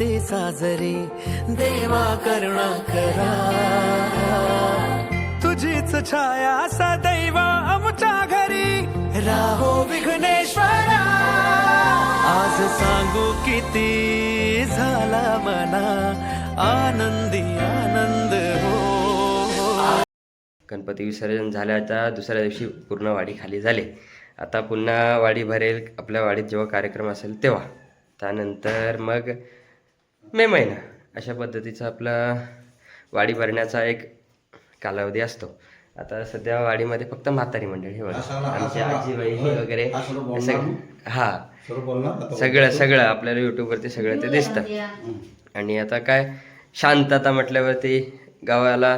हे साजरे साजरी देवा करुणा करा. तुझीच छाया सदैव आमच्या घरी. राहो विघ्नेश्वरा. आज सांगू किती झाला मना. आनंदी आनंद हो. गणपती विसर्जन झाल्याच्या दुसऱ्या दिवशी पूर्ण वाडी खाली झाली. आता पुन्हा वाडी भरेल आपल्या वाडीत जेव्हा कार्यक्रम असेल तेव्हा. त्यानंतर मग मे महिना. अशा पद्धतीचा आपला वाडी भरण्याचा एक कालावधी असतो. आता सध्या वाडीमध्ये फक्त म्हातारी मंडळी हे आमची आजी बहिणी वगैरे सग हा. सगळं सगळं आपल्याला यूट्यूबवरती सगळं ते दिसतं. आणि आता काय? शांतता म्हटल्यावरती गावाला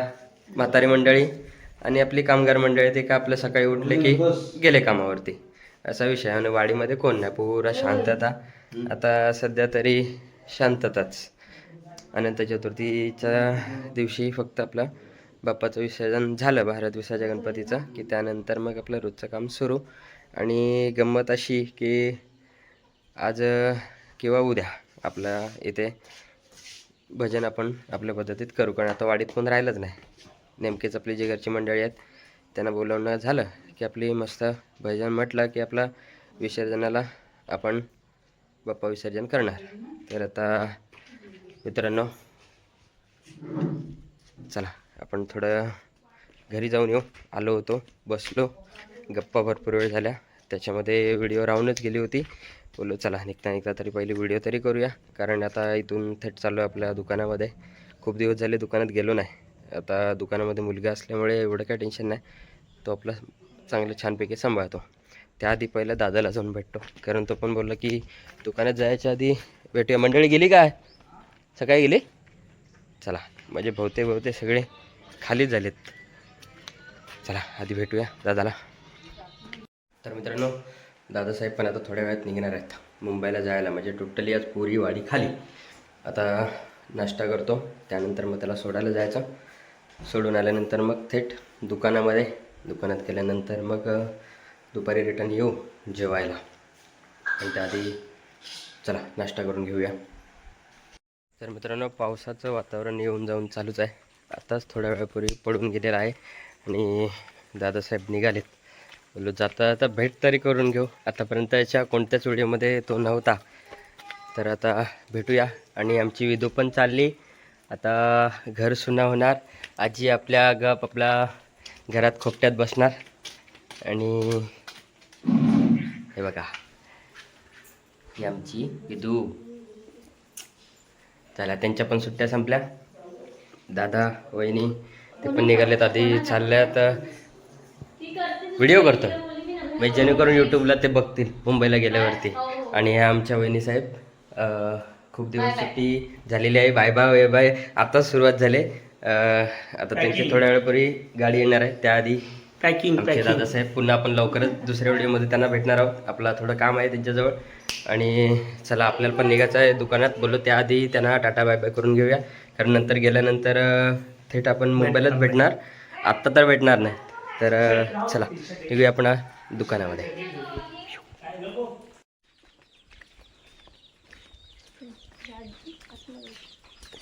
म्हातारी मंडळी आणि आपली कामगार मंडळी ते का आपलं सकाळी उठले की गेले कामावरती. असा विषय. आणि वाडीमध्ये कोण नाही? पुरा शांतता. आता सध्या तरी शांतताच. अनंत चतुर्थीच्या दिवशी फक्त आपलं बाप्पाचं विसर्जन झालं भारत विसर्जन गणपतीचं की त्यानंतर मग आपलं रोजचं काम सुरू. आणि गंमत अशी की आज किंवा उद्या आपला इथे भजन आपण आपल्या पद्धतीत करू. कारण आता वाडीत कोण राहिलंच नाही. नेमकेच आपली जी घरची मंडळी आहेत त्यांना बोलवणं झालं की आपली मस्त भजन म्हटलं की आपला विसर्जनाला आपण बाप्पा विसर्जन करणार. तर आता मित्रांनो चला आपण थोडं घरी जाऊन येऊ. आलो होतो बसलो. गप्पा भरपूर वेळ झाल्या. त्याच्यामध्ये व्हिडिओ राहूनच गेली होती. बोललो चला निघता निघता तरी पहिली व्हिडिओ तरी करूया. कारण आता इथून थेट चाललो आहे आपल्या दुकानामध्ये. खूप दिवस झाले दुकानात गेलो नाही. आता दुकानामध्ये मुलगा असल्यामुळे एवढं काय टेन्शन नाही. तो आपला चांगलं छानपैकी सांभाळतो. त्याआधी पहिला दादाला जाऊन भेटतो. कारण तो पण बोलला की दुकानात जायच्या आधी भेटूया. मंडळी गेली काय? सकाळी गेली? चला म्हणजे भोवते भोवते सगळे खाली झालेत. चला आधी भेटूया दादाला. तर मित्रांनो दादासाहेब पण आता थोड्या वेळात निघणार आहेत. मुंबईला जायला म्हणजे टोटली आज पुरी वाडी खाली. आता नाश्ता करतो त्यानंतर मग त्याला सोडायला जायचं. सोडून आल्यानंतर मग थेट दुकानामध्ये दुकानात गेल्यानंतर मग दुपारी रिटर्न येऊ जेवायला. आणि त्याआधी चला नाश्ता करून घेऊया. तर मित्रांनो पावसाचं वातावरण येऊन जाऊन चालूच आहे. आताच थोड्या वेळापूर्वी पडून गेलेला आहे आणि दादासाहेब निघालेत. बोललो जाता आता भेट तरी करून घेऊ. आतापर्यंत याच्या कोणत्याच व्हिडिओमध्ये तो नव्हता. तर आता भेटूया. आणि आमची विदू पण चालली. आता घर सुना होणार. आजी आपल्या गप आपल्या घरात खोपट्यात बसणार. आणि हे बघा. ही आमची विदू. चला त्यांच्या पण सुट्ट्या संपल्या. दादा वहिनी ते पण निघालेत. आधी चालल्यात. व्हिडिओ करतो म्हणजे जेणेकरून यूट्यूबला ते बघतील मुंबईला गेल्यावरती. आणि ह्या आमच्या वहिनी साहेब खूप दिवस सुट्टी झालेली आहे. बाय बाय बाय बाय आताच सुरुवात झाली. आता त्यांची थोड्या वेळापूर्वी गाडी येणार आहे. त्याआधी पॅकिंग आमचे दादासाहेब पुन्हा आपण लवकरच दुसऱ्या व्हिडिओमध्ये त्यांना भेटणार आहोत. आपला थोडं काम आहे त्यांच्याजवळ. आणि चला आपल्याला पण निघायचं आहे दुकानात. बोललो त्याआधी त्यांना टाटा बाय बाय करून घेऊया. कारण नंतर गेल्यानंतर अं, थेट आपण मुंबईलाच भेटणार. आत्ता तर भेटणार नाही. तर अं, चला निघूया आपण दुकानामध्ये.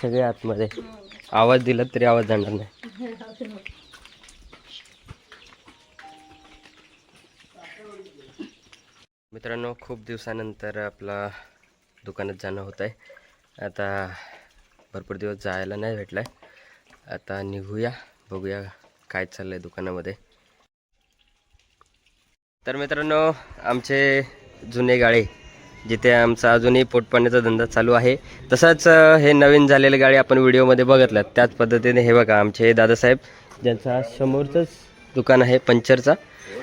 सगळे आतमध्ये. आवाज दिला तरी आवाज जाणार नाही. मित्रांनो खूप दिवसानंतर आपला दुकानात जाणं होत आहे आता भरपूर दिवस जायला नाही भेटला आहे आता निघूया बघूया काय चाललं आहे दुकानामध्ये. तर मित्रांनो आमचे जुने गाळे जिथे आमचा अजूनही पोटपाण्याचा धंदा चालू आहे तसंच हे नवीन झालेले गाडी आपण व्हिडिओमध्ये बघितलं त्याच पद्धतीने हे बघा आमचे दादासाहेब ज्यांचा समोरचंच दुकान आहे पंचरचा.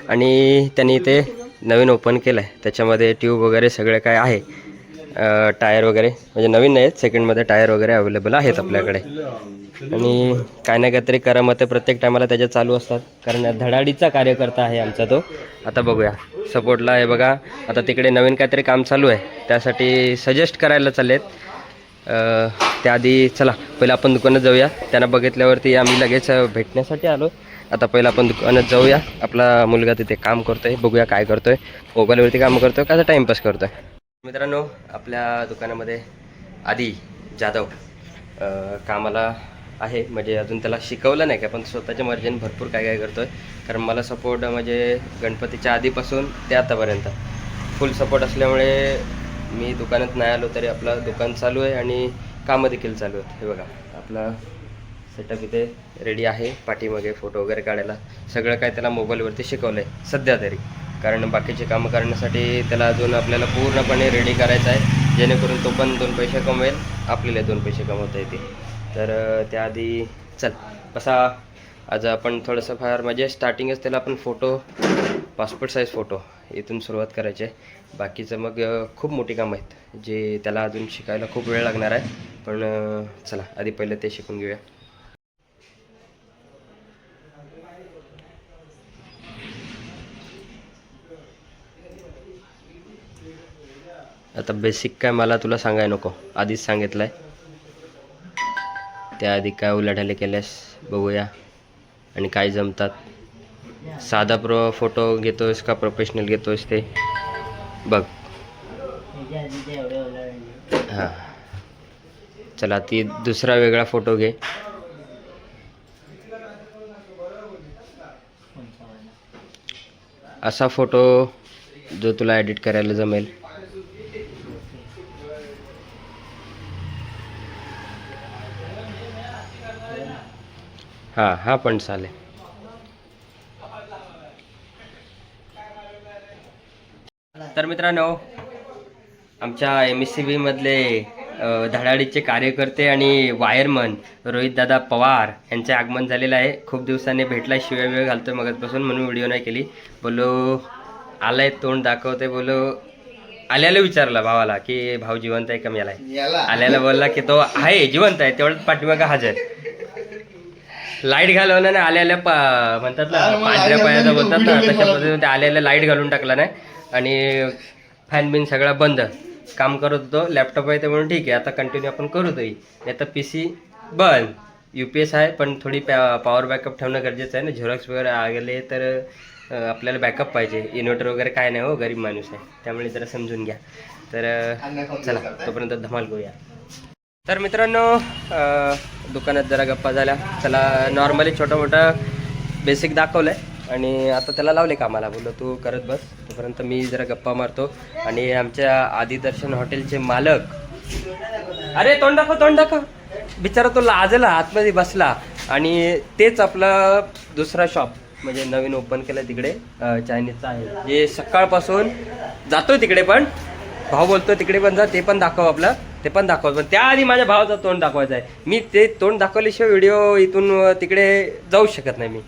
आणि त्यांनी इथे नवीन ओपन केलं आहे त्याच्यामध्ये ट्यूब वगैरे सगळं काय आहे? टायर वगैरे. म्हणजे नवीन नाही आहेत सेकंडमध्ये टायर वगैरे अवेलेबल आहेत आपल्याकडे. आणि काय ना काहीतरी करामते प्रत्येक टायमाला त्याच्या चालू असतात. कारण धडाडीचा कार्यकर्ता आहे आमचा तो. आता बघूया. सपोर्टला आहे बघा. आता तिकडे नवीन काहीतरी काम चालू आहे. त्यासाठी सजेस्ट करायला चाललेत. त्याआधी चला पहिलं आपण दुकानात जाऊया. त्यांना बघितल्यावरती आम्ही लगेच भेटण्यासाठी आलो. आता पहिला आपण दुकानात जाऊया. आपला मुलगा तिथे काम करतोय. बघूया काय करतोय. मोबाईलवरती काम करतोय का टाईमपास करतोय? मित्रांनो आपल्या दुकानामध्ये आधी जाधव कामाला आहे. म्हणजे अजून त्याला शिकवलं नाही का? पण स्वतःच्या मर्जीने भरपूर काय काय करतोय. कारण मला सपोर्ट म्हणजे गणपतीच्या आधीपासून ते आतापर्यंत. फुल सपोर्ट असल्यामुळे मी दुकानात नाही आलो तरी आपलं दुकान चालू आहे आणि कामं देखील चालू आहेत. हे बघा आपला सेटअप इथे रेडी आहे. पाठीमागे फोटो वगैरे काढायला. सगळं काय त्याला मोबाईलवरती शिकवलं आहे सध्या तरी. कारण बाकीचे कामं करण्यासाठी त्याला अजून आपल्याला पूर्णपणे रेडी करायचं आहे. जेणेकरून तो पण दोन पैसे कमवेल. आपल्याला दोन पैसे कमवता येतील. तर त्याआधी चल कसा आज आपण थोडंसं फार म्हणजे स्टार्टिंगच त्याला आपण फोटो पासपोर्ट साईज फोटो इथून सुरुवात करायची आहे. बाकीचं मग खूप मोठी कामं आहेत. जे त्याला अजून शिकायला खूप वेळ लागणार आहे. पण चला आधी पहिले ते शिकून घेऊया. आता बेसिक काय मला तुला सांगाय नको. आधीच सांगितलं आहे त्याआधी काय उलाढाले केल्यास बघूया. आणि काय जमतात. साधा प्रो फोटो घेतोयस का प्रोफेशनल घेतोयस ते? बघ. हां. चला ती दुसरा वेगळा फोटो घे. असा फोटो जो तुला एडिट करायला जमेल. हां हा पण चालेल. तर मित्रांनो आमच्या एम एस सी बीमधले धडाडीचे कार्यकर्ते आणि वायरमन रोहितदादा पवार यांचे आगमन झालेलं आहे. खूप दिवसांनी भेटला शिवाय वेळ घालतोय मगतपासून म्हणून व्हिडिओ नाही केली. बोलो आलाय तोंड दाखवते बोलो. आल्याला विचारला भावाला की भाऊ जिवंत आहे का? मेलाय आल्याला बोलला की तो आहे जिवंत आहे तेवढंच पाठीमागा हजर. लाइट घालवलं ना आल्याला पा म्हणतात ना पांढऱ्या पायाचा बोलतात ना तशा पद्धतीने ते आल्याला लाइट घालून टाकला नाही. आणि फॅन बिन सगळा बंद. काम करत होतो लॅपटॉप आहे ते म्हणून ठीक आहे आता कंटिन्यू आपण करू तरी नाही तर पी सी बंद. यू पी एस आहे पण थोडी पॅ पॉवर बॅकअप ठेवणं गरजेचं आहे ना. झेरॉक्स वगैरे आले तर आपल्याला बॅकअप पाहिजे. इन्व्हर्टर वगैरे काय नाही हो गरीब माणूस आहे. त्यामुळे जरा समजून घ्या. तर चला तोपर्यंत धमाल करूया. तर मित्रांनो दुकानात जरा गप्पा झाल्या. त्याला नॉर्मली छोटं मोठं बेसिक दाखवलं आहे आणि आता त्याला लावले कामाला. बोललो तू करत बस. तोपर्यंत मी जरा गप्पा मारतो. आणि आमच्या आदिदर्शन हॉटेलचे मालक अरे तोंड दाखव तोंड दाखव. बिचारा तो लाजला आतमध्ये बसला. आणि तेच आपलं दुसरा शॉप म्हणजे नवीन ओपन केलं तिकडे चायनीजचं आहे. जे सकाळपासून जातोय तिकडे पण. भाऊ बोलतो तिकडे पण जा ते पण दाखव आपलं. ते पण दाखव पण त्याआधी माझ्या भावाचं तोंड दाखवायचं आहे. मी ते तोंड दाखवल्याशिवाय व्हिडिओ इथून तिकडे जाऊ शकत नाही मी.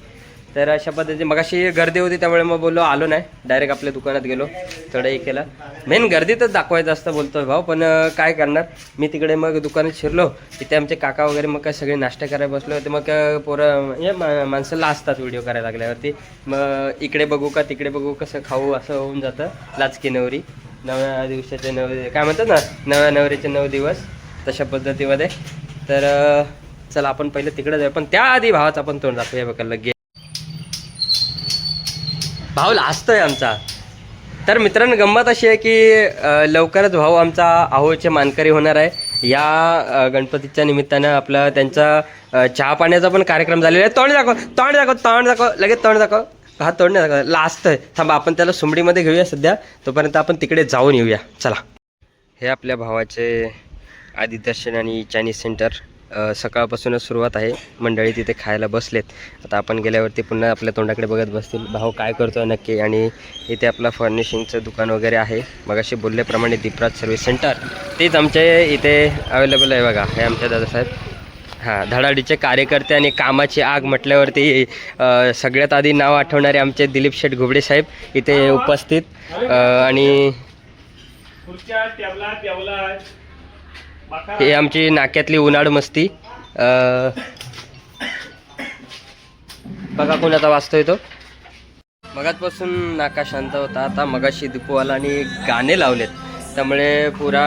तर अशा पद्धतीने मगाशी गर्दी होती त्यामुळे मग बोललो आलो नाही. डायरेक्ट आपल्या दुकानात गेलो थोडं हे केलं. मेन गर्दीतच दाखवायचं असतं बोलतोय भाऊ पण काय करणार? मी तिकडे मग दुकानात शिरलो. तिथे आमचे काका वगैरे मग काय सगळे नाश्ता करायला बसलो होते. मग पोरं हे मा- माणसाला असतात व्हिडिओ करायला लागल्यावरती. मग इकडे बघू का तिकडे बघू कसं खाऊ असं होऊन जातं. लाचकी नवरी. नव्या दिवसाचे नव काय म्हणतात ना नव्या नवऱ्याचे नऊ दिवस तशा पद्धतीमध्ये. तर चला आपण पहिले तिकडे जाऊ पण त्याआधी भावाचा आपण तोंड दाखवूया बघा लगे भाऊ लाजतोय आमचा. तर मित्रांनो गंमत अशी आहे की लवकरच भाऊ आमचा आहोचे मानकरी होणार आहे. या गणपतीच्या निमित्तानं आपला त्यांचा चहा पाण्याचा पण कार्यक्रम झालेला आहे. तोंड दाखव तोंड दाखव तोंड दाखव लगेच तोंड दाखव. हात तोंड नाही लास्ट आहे. थांबा आपण त्याला सुमडीमध्ये घेऊया सध्या. तोपर्यंत आपण तिकडे जाऊन येऊया. चला. हे आपल्या भावाचे आदिदर्शन आणि चायनीज सेंटर सकाळपासूनच सुरुवात आहे. मंडळी तिथे खायला बसलेत. आता आपण गेल्यावरती पुन्हा आपल्या तोंडाकडे बघत बसतील. भाऊ काय करतोय नक्की? आणि इथे आपलं फर्निशिंगचं दुकान वगैरे आहे. मग बोलल्याप्रमाणे दीपराज सर्व्हिस सेंटर. तेच आमचे इथे अवेलेबल आहे बघा. हे आमच्या दादासाहेब. हां धडाडीचे कार्यकर्ते आणि कामाची आग म्हटल्यावरती सगळ्यात आधी नाव आठवणारे आमचे दिलीप शेठ घुबडे साहेब इथे उपस्थित. आणि हे आमची नाक्यातली उन्हाळ मस्ती. बघा कोणाचा वाचतोय तो. मगाचपासून नाका शांत होता आता मगाशी दीपूवालानी गाणे लावलेत. त्यामुळे पुरा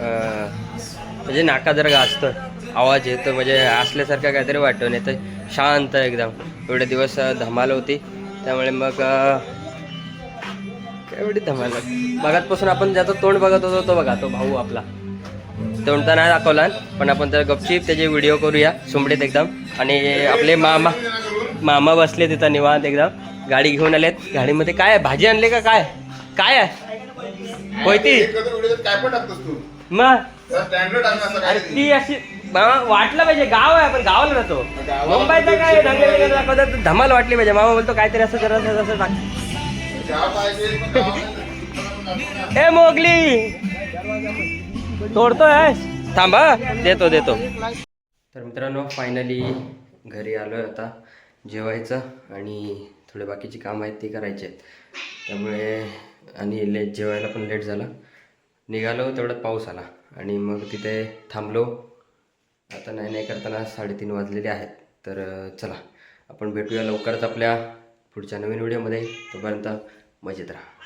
म्हणजे नाका जरा गाजतं आवाज येतो म्हणजे असल्यासारखं काहीतरी वाटतो नाही तर शांत एकदम. एवढे दिवस धमाल होती. त्यामुळे मग एवढी धमाल बघातपासून आपण ज्याचं तोंड बघत होतो तो बघा तो भाऊ आपला. तोंड तर नाही दाखवला पण आपण तर गपचीप त्याचे व्हिडिओ करूया सुंबडीत एकदम. आणि आपले मामा मामा बसले तिथं निवांत एकदम. गाडी घेऊन आलेत. गाडीमध्ये काय भाजी आणली का काय? काय आहे? होती काय पण टाकतोस तू. मग? अरे ती अशी मामा वाटलं पाहिजे. गाव आहे आपण गावाला राहतो. मुंबईचं काय दाखवतात धमाल वाटली पाहिजे. मामा बोलतो काहीतरी असं जरा असं टाक ए मोगली! तोडतोय थांबा देतो देतो. तर मित्रांनो फायनली घरी आलो आहे आता. जेवायचं आणि थोडे बाकीची कामं आहेत ती करायची आहेत. त्यामुळे आणि लेट जेवायला पण लेट झाला. निघालो तेवढ्यात पाऊस आला. आणि मग तिथे थांबलो. आता नाही नाही करताना साडेतीन वाजलेले आहेत. तर चला. आपण भेटूया लवकरच आपल्या पुढच्या नवीन व्हिडिओमध्ये. तोपर्यंत मजेत राहा.